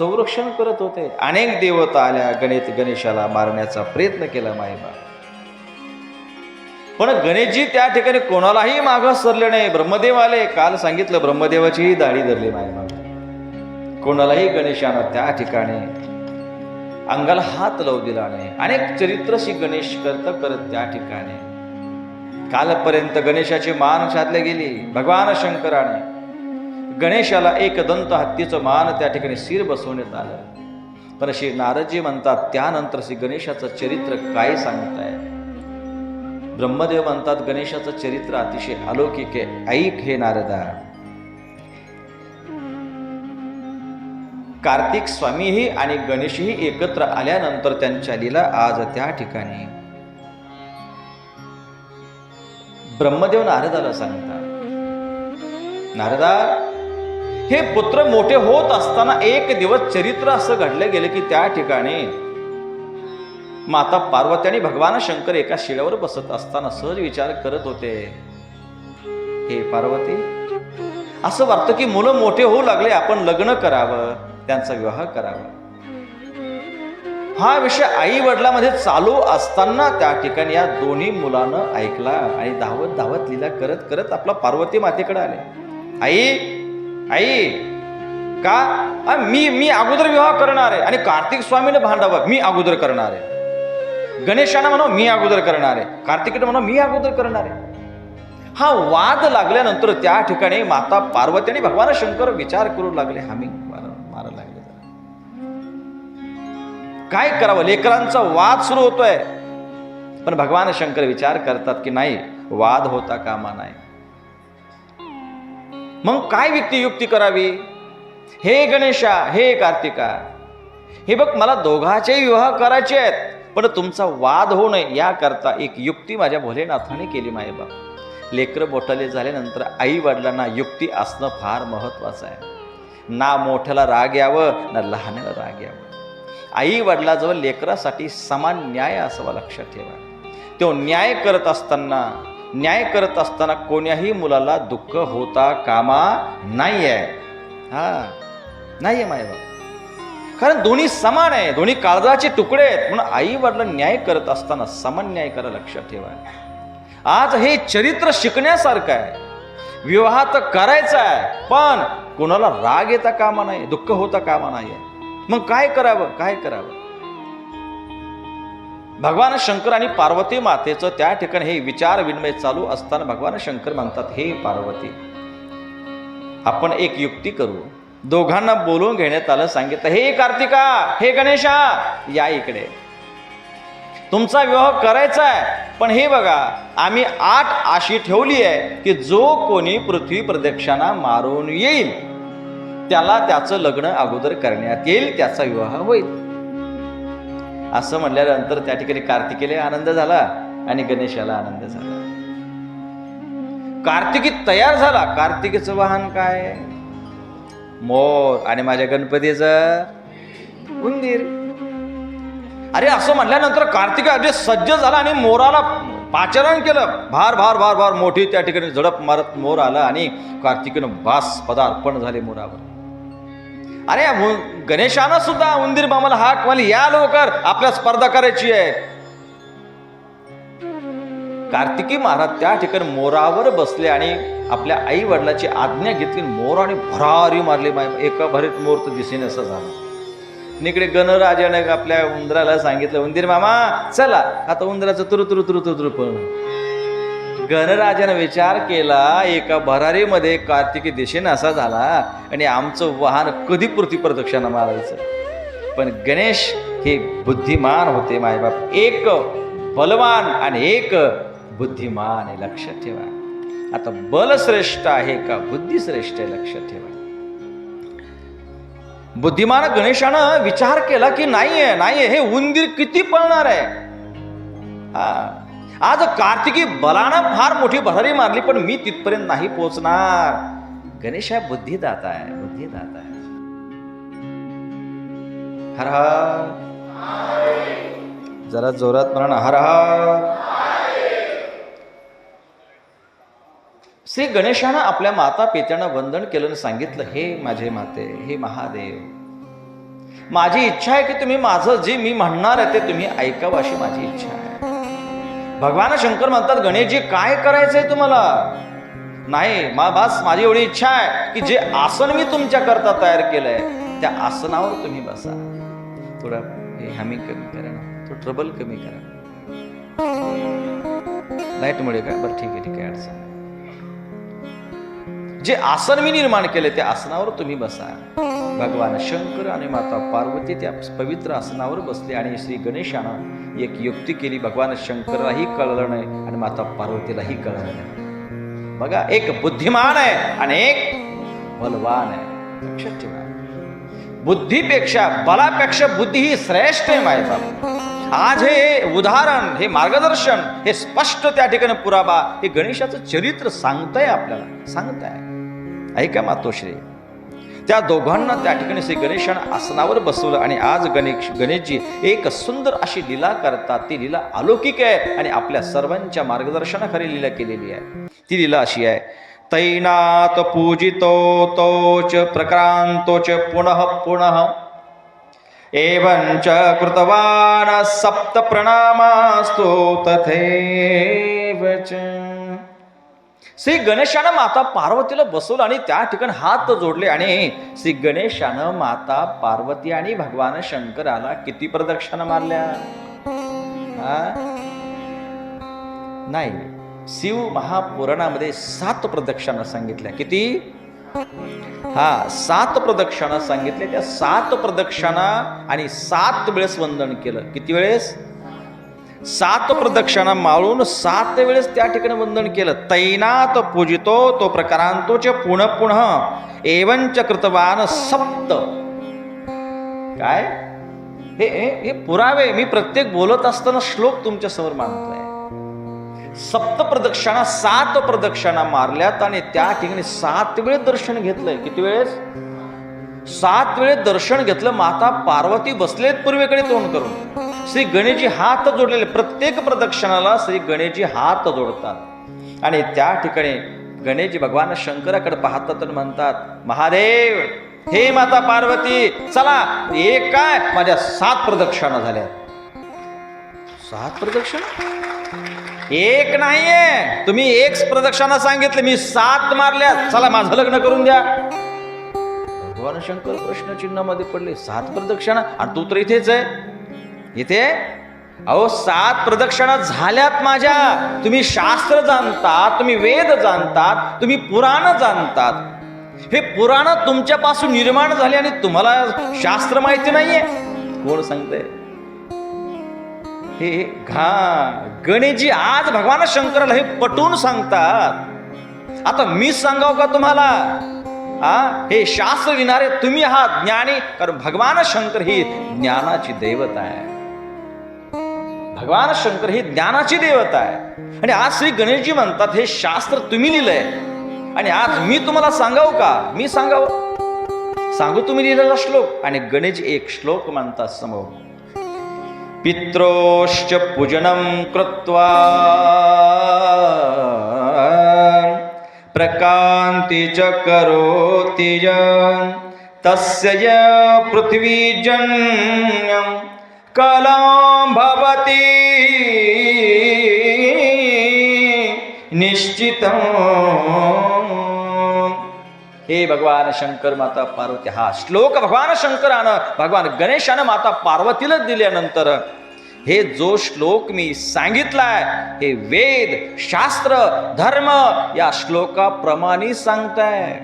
संरक्षण करत होते. अनेक देवता आल्या गणित गणेशाला मारण्याचा प्रयत्न केला मायबा. पण गणेशजी त्या ठिकाणी कोणालाही मागं सरले नाही. ब्रह्मदेव आले काल सांगितलं ब्रह्मदेवाचीही दाढी धरली मायबा. कोणालाही गणेशानं त्या ठिकाणी अंगाला हात लावू दिला नाही. अनेक चरित्रशी गणेश करत करत त्या ठिकाणी कालपर्यंत गणेशाची मान साधल्या गेली. भगवान शंकराने गणेशाला एक दंत हत्तीचं मान त्या ठिकाणी शिर बसवण्यात आलं. पण श्री नारदजी म्हणतात त्यानंतर श्री गणेशाचं चरित्र काय सांगताय? ब्रह्मदेव म्हणतात गणेशाचं चरित्र अतिशय अलौकिक आहे. ऐक हे नारदा. कार्तिक स्वामीही आणि गणेशही एकत्र आल्यानंतर त्यांच्या लीला आज त्या ठिकाणी. ब्रह्मदेव नारदाला सांगतात. नारदा हे पुत्र मोठे होत असताना एक दिवस चरित्र असं घडलं गेलं की त्या ठिकाणी माता पार्वती आणि भगवान शंकर एका शिळ्यावर बसत असताना सहज विचार करत होते. हे पार्वती असं वाटतं की मुलं मोठे होऊ लागले आपण लग्न करावं त्यांचा विवाह करावा. हा विषय आई वडिलामध्ये चालू असताना त्या ठिकाणी या दोन्ही मुलानं ऐकला आणि धावत धावत लिला करत करत आपला पार्वती मातेकडे आले. आई आई का? "आ, मी मी अगोदर विवाह करणार आहे. आणि कार्तिक स्वामीने भांडावं मी अगोदर करणार आहे. गणेशानं म्हणा मी अगोदर करणार आहे. कार्तिकीने म्हणा मी अगोदर करणार आहे. हा वाद लागल्यानंतर त्या ठिकाणी माता पार्वती आणि भगवान शंकर विचार करू लागले. हमी मारा लागले. काय करावं? लेकरांचा वाद सुरू होतोय. पण भगवान शंकर विचार करतात की नाही वाद होता कामा नाही. मग काय व्यक्ती युक्ती करावी? हे गणेशा हे कार्तिका हे बघ मला दोघांचेही विवाह करायचे आहेत पण तुमचा वाद होऊ नये याकरता एक युक्ती माझ्या भोलेनाथाने केली मायबाप लेकरं मोठाले झाल्यानंतर आई वडिलांना युक्ती असणं फार महत्वाचं आहे. ना मोठ्याला राग यावं ना लहानाला राग यावं. आई वडिलाजवळ लेकरासाठी समान न्याय असावा लक्षात ठेवा. तो न्याय करत असताना न्याय करत असताना कोण्याही मुलाला दुःख होता कामा नाही आहे हा नाही आहे मायबाप कारण दोन्ही समान आहे दोन्ही काळजाचे तुकडे आहेत. म्हणून आई वडिला न्याय करत असताना समान न्याय करा लक्षात ठेवा. आज हे चरित्र शिकण्यासारखं आहे. विवाह तर करायचा आहे पण कोणाला राग येता कामा नाही दुःख होता कामा नाही मग काय करावं काय करावं? भगवान शंकर आणि पार्वती मातेचं त्या ठिकाणी हे विचार विनिमय चालू असताना भगवान शंकर म्हणतात हे पार्वती आपण एक युक्ती करू. दोघांना बोलवून घेण्यात आलं सांगितलं हे कार्तिका हे गणेशा या इकडे. तुमचा विवाह करायचा आहे पण हे बघा आम्ही आठ आशी ठेवली आहे की जो कोणी पृथ्वी प्रदक्षिणा मारून येईल त्याला त्याचं लग्न अगोदर करण्यात येईल त्याचा विवाह होईल. असं म्हटल्यानंतर त्या ठिकाणी कार्तिकेला आनंद झाला आणि गणेशाला आनंद झाला. कार्तिकी तयार झाला. कार्तिकेचं वाहन काय? मोर आणि माझ्या गणपतीचं उंदीर. अरे असं म्हटल्यानंतर कार्तिक अगदी सज्ज झाला आणि मोराला पाचरण केलं. भार भार भार भार मोठी त्या ठिकाणी झडप मारत मोर आला आणि कार्तिकीनं बास पदार्पण झाले मोरावर. अरे गणेशानं सुद्धा उंदीर मामाला हाक मारली. या लवकर आपल्या स्पर्धा करायची आहे. कार्तिकी महाराज त्या ठिकाणी मोरावर बसले आणि आपल्या आई वडिलाची आज्ञा घेतली. मोराने भरारी मारली. एका भरीत मोर तर दिसेन असं झालं. निकडे गणराजाने आपल्या उंदराला सांगितलं उंदीर मामा चला. आता उंदराचं तुरु तुरु तुरु तुरु तुरु पण गणराजाने विचार केला एका भरारीमध्ये कार्तिकी दिशेने असा झाला आणि आमचं वाहन कधी पृथ्वी प्रदक्षिणा मारायचं. पण गणेश हे बुद्धिमान होते मायबाप. एक बलवान आणि एक बुद्धिमान आहे लक्षात ठेवा. आता बल श्रेष्ठ आहे का बुद्धी श्रेष्ठ आहे लक्षात ठेवा. बुद्धिमान गणेशानं विचार केला की नाहीये नाहीये हे उंदीर किती पळणार आहे? हा आज कार्तिकी बलानं फार मोठी भरारी मारली पण मी तिथपर्यंत नाही पोहोचणार. गणेश हा बुद्धिदाता आहे बुद्धिदाता आहे. हर हर. जरा जोरात म्हणा हर हर. श्री गणेशानं आपल्या माता पित्यांना वंदन केलं आणि सांगितलं हे माझे माते हे महादेव माझी इच्छा आहे की तुम्ही माझं जे मी म्हणणार आहे ते तुम्ही ऐकावं अशी माझी इच्छा आहे. भगवान शंकर म्हणतात गणेशजी काय करायचंय तुम्हाला? नाही मा बास माझी एवढी इच्छा आहे की जे आसन मी तुमच्या करता तयार केलंय त्या आसनावर तुम्ही बसा. थोडा हे हमी कमी करा ना तो ट्रबल कमी करा. लाईटमुळे का बरं ठीक आहे ठीक आहे अडचण जे आसन मी निर्माण केले त्या आसनावर तुम्ही बसा. भगवान शंकर आणि माता पार्वती त्या पवित्र आसनावर बसले आणि श्री गणेशानं एक युक्ती केली भगवान शंकरालाही कळलं नाही आणि माता पार्वतीलाही कळलं नाही. बघा एक बुद्धिमान आहे आणि एक बलवान आहे. लक्षात ठेवा. बुद्धीपेक्षा बलापेक्षा बुद्धी ही श्रेष्ठ आहे माय आज हे उदाहरण हे मार्गदर्शन हे स्पष्ट त्या ठिकाणी पुरावा हे गणेशाचं चरित्र सांगताय आपल्याला सांगताय. ऐका मातोश्री. त्या दोघांना त्या ठिकाणी श्री गणेशान आसनावर बसवलं आणि आज गणेश गणेशजी एक सुंदर अशी लीला करतात. ती लीला अलौकिक आहे आणि आपल्या सर्वांच्या मार्गदर्शनाखाली लीला केलेली आहे. ती लीला अशी आहे. तैनात पूजितो तोच प्रक्रांतोच पुनः पुनः. एवंच कृतवान सप्त प्रणामास्तो तथैव श्री गणेशानं माता पार्वतीला बसवलं आणि त्या ठिकाणी हात जोडले आणि श्री गणेशानं माता पार्वती आणि भगवान शंकराला किती प्रदक्षिणा मारल्या? नाही शिव महापुराणामध्ये सात प्रदक्षिणा सांगितल्या. किती? हा सात प्रदक्षिणा सांगितल्या. त्या सात प्रदक्षिणा आणि सात वेळेस वंदन केलं. किती वेळेस? सात प्रदक्षिणा माळून सात वेळेस त्या ठिकाणी वंदन केलं. तैनात पूजितो तो प्रकारांतोच पुनः पुनः एवंच कृतवान सप्त. काय? हे हे- हे पुरावे मी प्रत्येक बोलत असताना श्लोक तुमच्यासमोर मांडतोय. सप्त प्रदक्षिणा सात प्रदक्षिणा मारल्यात आणि त्या ठिकाणी सात वेळेस दर्शन घेतलंय. किती वेळेस? सात वेळेस दर्शन घेतलं माता पार्वती बसलेत पूर्वेकडे तोंड करून. श्री गणेशजी हात जोडलेले प्रत्येक प्रदक्षिणाला श्री गणेशजी हात जोडतात. आणि त्या ठिकाणी गणेशजी भगवान शंकराकडे पाहतात आणि म्हणतात महादेव हे माता पार्वती चला एक काय? माझ्या सात प्रदक्षिणा झाल्या. सात प्रदक्षिणा? एक नाहीये. तुम्ही एक प्रदक्षिणा सांगितले मी सात मारल्या. चला माझं लग्न करून द्या. भगवान शंकर प्रश्नचिन्हामध्ये पडले सात प्रदक्षिणा आणि तू तर इथेच आहे. इथे अहो सात प्रदक्षिणा झाल्यात माझ्या. तुम्ही शास्त्र जाणतात तुम्ही वेद जाणतात तुम्ही पुराण जाणतात. हे पुराण तुमच्यापासून निर्माण झाले आणि तुम्हाला शास्त्र माहिती नाहीये. कोण सांगते हे घा गणेशजी आज भगवान शंकराला हे पटवून सांगतात. आता मी सांगाव का तुम्हाला? आ हे शास्त्र लिहिणारे तुम्ही आहात ज्ञानी कारण भगवान शंकर ही ज्ञानाची दैवत आहे. भगवान शंकर ही ज्ञानाची देवता आहे. आणि आज श्री गणेशजी म्हणतात हे शास्त्र तुम्ही लिहिलंय. आणि आज मी तुम्हाला सांगाव का? मी सांगाव. सांगू तुम्ही लिहिलेला श्लोक. आणि गणेश एक श्लोक म्हणतात समोर. पित्रोश्च पूजनं कृत्वा प्रकांती च करोति य तस्य पृथ्वी जन्यम कलां भवति। निश्चित। हे भगवान शंकर माता पार्वती हा श्लोक भगवान शंकरानं भगवान गणेशानं माता पार्वतीला दिल्यानंतर हे जो श्लोक मी सांगितलाय हे वेद शास्त्र धर्म या श्लोकाप्रमाणे सांगताय.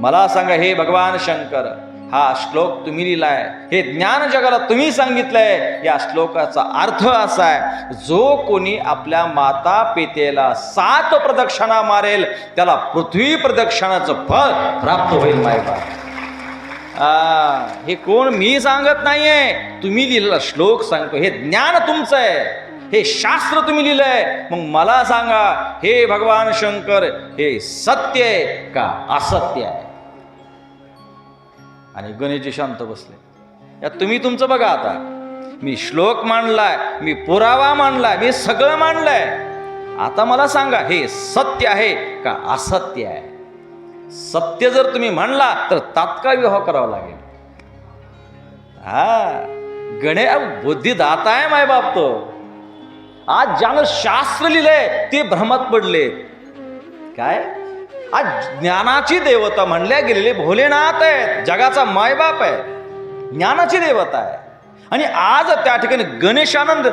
मला सांगा हे भगवान शंकर हा श्लोक तुम्ही लिहिलाय. हे ज्ञान जगाला तुम्ही सांगितलंय. या श्लोकाचा अर्थ असा आहे जो कोणी आपल्या माता पितेला सात प्रदक्षिणा मारेल त्याला पृथ्वी प्रदक्षिणाचं फळ प्राप्त होईल मायबा हे कोण मी सांगत नाहीये. तुम्ही लिहिलेला श्लोक सांगतो. हे ज्ञान तुमचं आहे. हे शास्त्र तुम्ही लिहिलंय. मग मला सांगा हे भगवान शंकर हे सत्य आहे का असत्य आहे? आणि गणेशजी शांत बसले. या तुम्ही तुमचं बघा आता. मी श्लोक मांडलाय मी पुरावा मांडलाय मी सगळं मांडलंय. आता मला सांगा हे सत्य आहे का असत्य आहे? सत्य जर तुम्ही म्हणला तर तात्काळ विवाह करावा लागेल. हा गणे बुद्धिदाता आहे माय बाप तो. आज ज्यानं शास्त्र लिहिलंय ते भ्रमात पडले काय? आज ज्ञानाची देवता म्हणल्या गेलेले भोलेनाथ आहेत जगाचा मायबाप आहे. ज्ञानाची देवता आहे. आणि आज त्या ठिकाणी गणेशानंद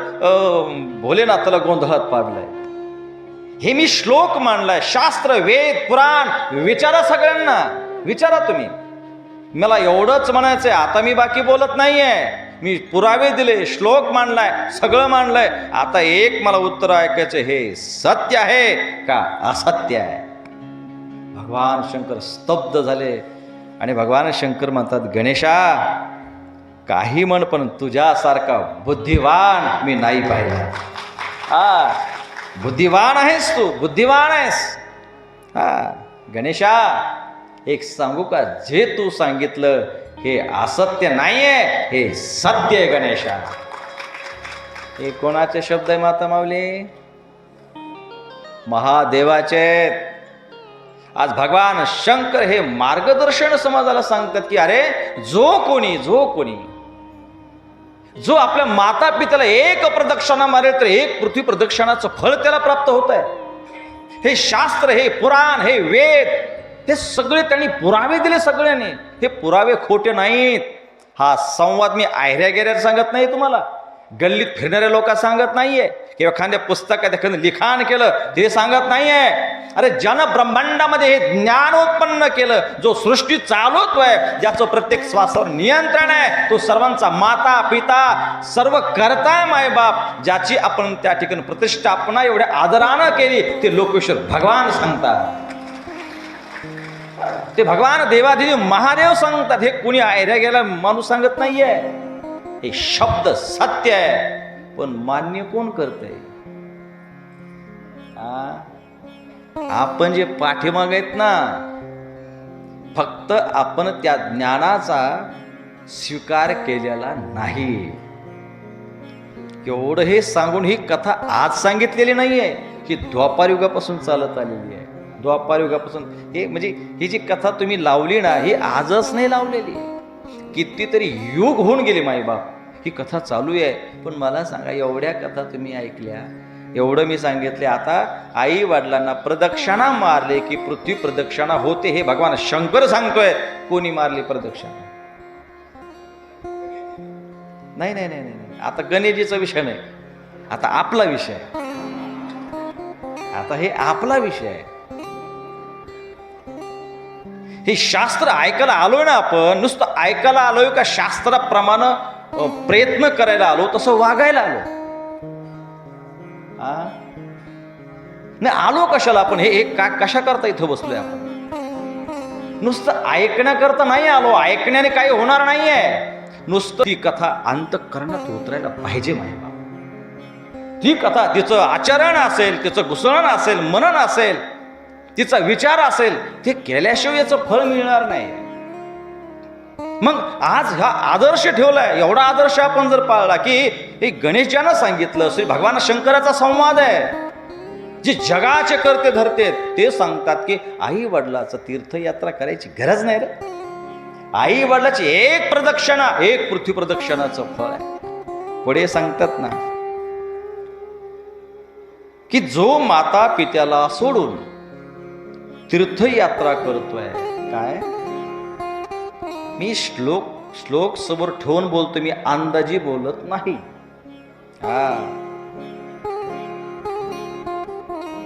भोलेनाथाला गोंधळात पाडलाय. हे मी श्लोक मांडलाय शास्त्र वेद पुराण विचारा सगळ्यांना. विचारा तुम्ही. मला एवढंच म्हणायचंय आता मी बाकी बोलत नाहीये. मी पुरावे दिले श्लोक मांडलाय सगळं मांडलंय. आता एक मला उत्तर ऐकायचं हे सत्य आहे का? असत्य आहे. भगवान शंकर स्तब्ध झाले. आणि भगवान शंकर म्हणतात गणेशा काही म्हण पण तुझ्यासारखा बुद्धिवान मी नाही पाहिला. हा बुद्धिवान आहेस तू बुद्धिवान आहेस. हा गणेशा एक सांगू का? जे तू सांगितलं हे असत्य नाहीये हे सत्य आहे गणेशा. हे कोणाचे शब्द आहे माता माऊली? महादेवाचे. आहेत. आज भगवान शंकर हे मार्गदर्शन समाजाला सांगतात की अरे जो कोणी जो कोणी जो आपल्या माता पित्याला एक प्रदक्षिणा मारेल तर एक पृथ्वी प्रदक्षिणाचं फळ त्याला प्राप्त होत आहे. हे शास्त्र हे पुराण हे वेद हे सगळे त्यांनी पुरावे दिले सगळ्यांनी. हे पुरावे खोटे नाहीत. हा संवाद मी आयऱ्या गेऱ्या सांगत नाही तुम्हाला. गल्लीत फिरणाऱ्या लोक सांगत नाहीये. किंवा एखाद्या पुस्तकात एखादं लिखाण केलं ते सांगत नाहीये. अरे ज्यानं ब्रह्मांडामध्ये हे ज्ञान उत्पन्न केलं जो सृष्टी चालवतोय ज्याचं प्रत्येक श्वासावर नियंत्रण आहे तो सर्वांचा माता पिता सर्व करताय मायबाप ज्याची आपण त्या ठिकाणी प्रतिष्ठापना एवढ्या आदरानं केली ते लोकेश्वर भगवान सांगतात. ते भगवान देवादिदेव महादेव सांगतात हे कुणी आयऱ्या गेला माणूस सांगत नाहीये. हे शब्द सत्य आहे पण मान्य कोण करतंय? आपण जे पाठीमाग आहेत ना फक्त आपण त्या ज्ञानाचा स्वीकार केलेला नाही. एवढं हे सांगून ही कथा आज सांगितलेली नाहीये ही द्वापार युगापासून चालत आलेली आहे. द्वापार युगापासून हे म्हणजे ही जी कथा तुम्ही लावली ना ही आजच नाही लावलेली. कितीतरी युग होऊन गेले माईबाप. ही कथा चालू आहे. पण मला सांगा एवढ्या कथा तुम्ही ऐकल्या एवढं मी सांगितले आता आई वडिलांना प्रदक्षिणा मारले की पृथ्वी प्रदक्षिणा होते हे भगवान शंकर सांगतोय. कोणी मारली प्रदक्षिणा? नाही नाही नाही नाही नाही. आता गणेशजीचा विषय नाही. आता आपला विषय. आता हे आपला विषय आहे. हे शास्त्र ऐकायला आलोय ना आपण नुसतं ऐकायला आलोय का शास्त्राप्रमाणे प्रयत्न करायला आलो तसं वागायला आलो. नाही आलो कशाला आपण? हे एक का कशा करता इथं बसलोय आपण? नुसतं ऐकण्याकरता नाही आलो ऐकण्याने काही होणार नाहीये. नुसतं ती कथा अंतकरणात उतरायला पाहिजे माहिती ती कथा तिचं आचरण असेल तिचं घुसळण असेल मनन असेल तिचा विचार असेल ते केल्याशिवाय याचं फळ मिळणार नाही. मग आज हा आदर्श ठेवलाय एवढा आदर्श आपण जर पाळला की हे गणेशानं सांगितलं श्री भगवान शंकराचा संवाद आहे. जे जगाचे करते धरते ते सांगतात की आई वडिलाचं तीर्थयात्रा करायची गरज नाही रे. आई वडिलाची एक प्रदक्षिणा एक पृथ्वी प्रदक्षिणाचं फळ आहे. पुढे सांगतात ना की जो माता पित्याला सोडून तीर्थयात्रा करतोय. काय? मी श्लोक श्लोक समोर ठेवून बोलतो मी अंदाजी बोलत नाही. हा.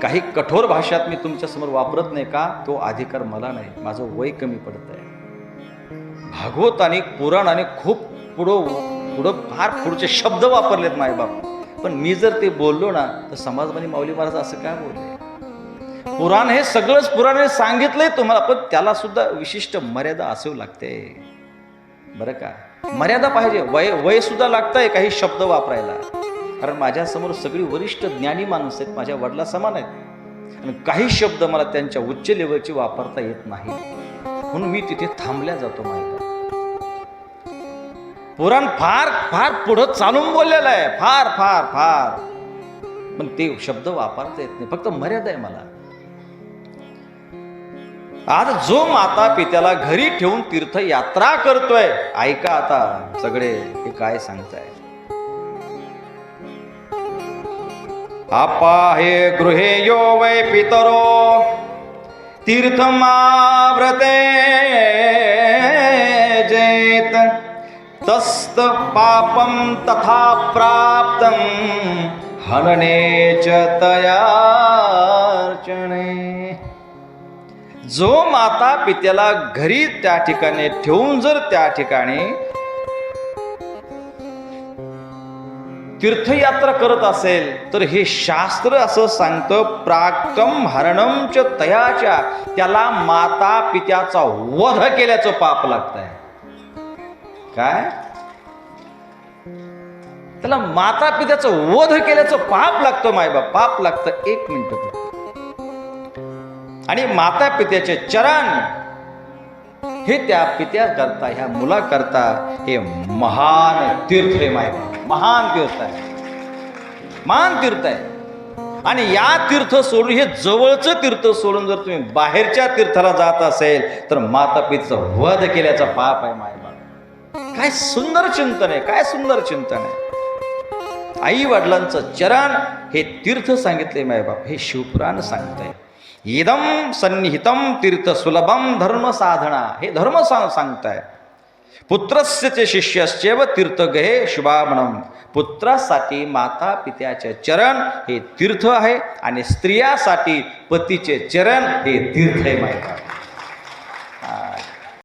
काही कठोर भाषात मी तुमच्यासमोर वापरत नाही का? तो अधिकार मला नाही. माझं वय कमी पडत आहे भागवत आणि पुराण आणि खूप पुढं पुढं फार पुढचे शब्द वापरलेत मायबाप. पण मी जर ते बोललो ना तर समाजवादी माऊली महाराज असं काय बोलले? पुराण हे सगळंच पुराण सांगितलंय तुम्हाला पण त्याला सुद्धा विशिष्ट मर्यादा असावी लागते. बरं का? मर्यादा पाहिजे. वय वय सुद्धा लागतंय काही शब्द वापरायला. कारण माझ्यासमोर सगळी वरिष्ठ ज्ञानी माणूस आहेत माझ्या वडिला समान आहेत. आणि काही शब्द मला त्यांच्या उच्च लेवलची वापरता येत नाही. म्हणून मी तिथे थांबल्या जातो माहिती. पुराण फार फार पुढं चालून बोललेलं आहे. फार फार फार. पण ते शब्द वापरता येत नाही. फक्त मर्यादा आहे मला. आज जो माता पित्याला घरी ठेवून तीर्थयात्रा करतोय ऐका आता सगळे हे काय सांगताय. आपा हे गृहे यो वै पितरो तीर्थमाव्रते जेत तस्त पापम तथा प्राप्त हनने च अर्चणे जो माता पित्याला घरी त्या ठिकाणी ठेवून जर त्या ठिकाणी तीर्थयात्रा करत असेल तर हे शास्त्र असं सांगतं प्राक्तम हरणम च तयाच्या त्याला माता पित्याचा वध केल्याचं पाप लागत आहे काय? त्याला माता पित्याचं वध केल्याचं पाप लागतं मायबाप पाप लागतं. एक मिनिट आणि माता पित्याचे चरण हे त्या पित्या करता ह्या मुला करता हे महान तीर्थ आहे. मायबाप महान तीर्थ आहे. महान तीर्थ आहे. आणि या तीर्थ सोडून हे जवळचं तीर्थ सोडून जर तुम्ही बाहेरच्या तीर्थाला जात असेल तर माता पित्याचं वध केल्याचा पाप आहे मायबाप काय सुंदर चिंतन आहे काय सुंदर चिंतन आहे. आई वडिलांचं चरण हे तीर्थ सांगितले मायबाप हे शिवपुराण सांगत आहे इदम सन्निहितम तीर्थ सुलभम धर्म साधना हे धर्म सांग सांगताय. पुत्रस्य चे शिष्यश्चेव तीर्थ गहे शुभामणम पुत्रासाठी माता पित्याचे चरण हे तीर्थ आहे आणि स्त्रियासाठी पतीचे चरण हे तीर्थ आहे माहिती